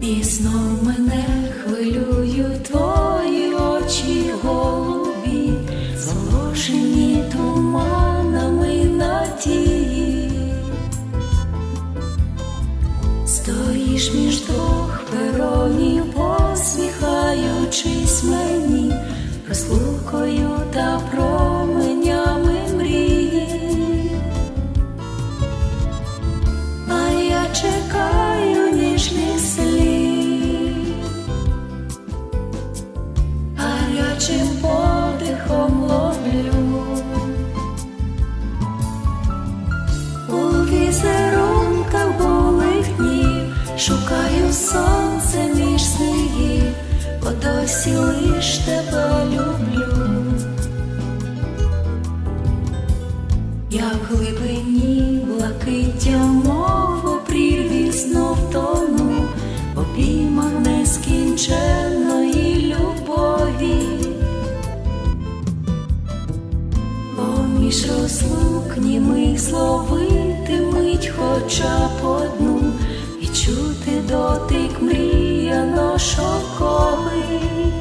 І мене хвилюють твої очі голубі, зголошені туманами надії. Стоїш між двох шукаю сонце між снігів, бо досі лиш тебе люблю. Я в глибині блакиття мов опріві знов тону, в обіймах нескінченної любові. Поміж розлук німих зловити мить хоча б дотик мріяно шоковий.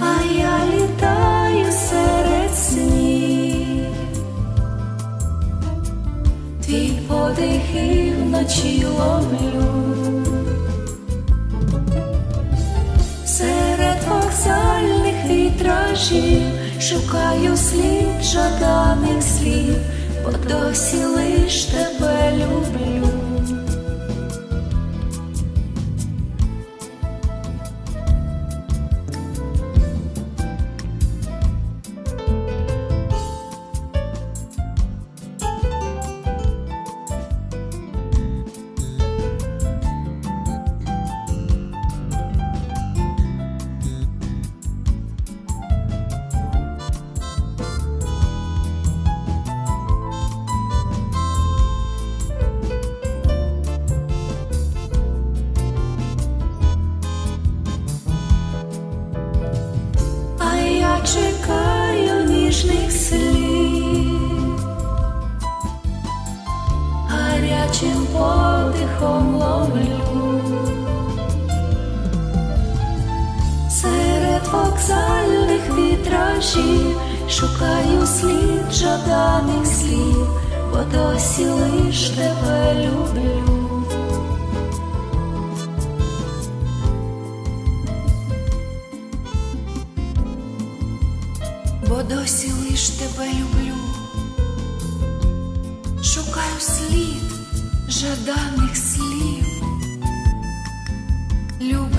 А я літаю серед снів, твій подих і вночі ловлю. Серед вокзальних вітражів шукаю слід жаданих слів, бо досі лиш тебе люблю. Ловлю. Серед вокзальних вітражів шукаю слід жаданих слів, бо досі лиш тебе люблю. бо досі лиш тебе люблю. Шукаю слід жаданих Любов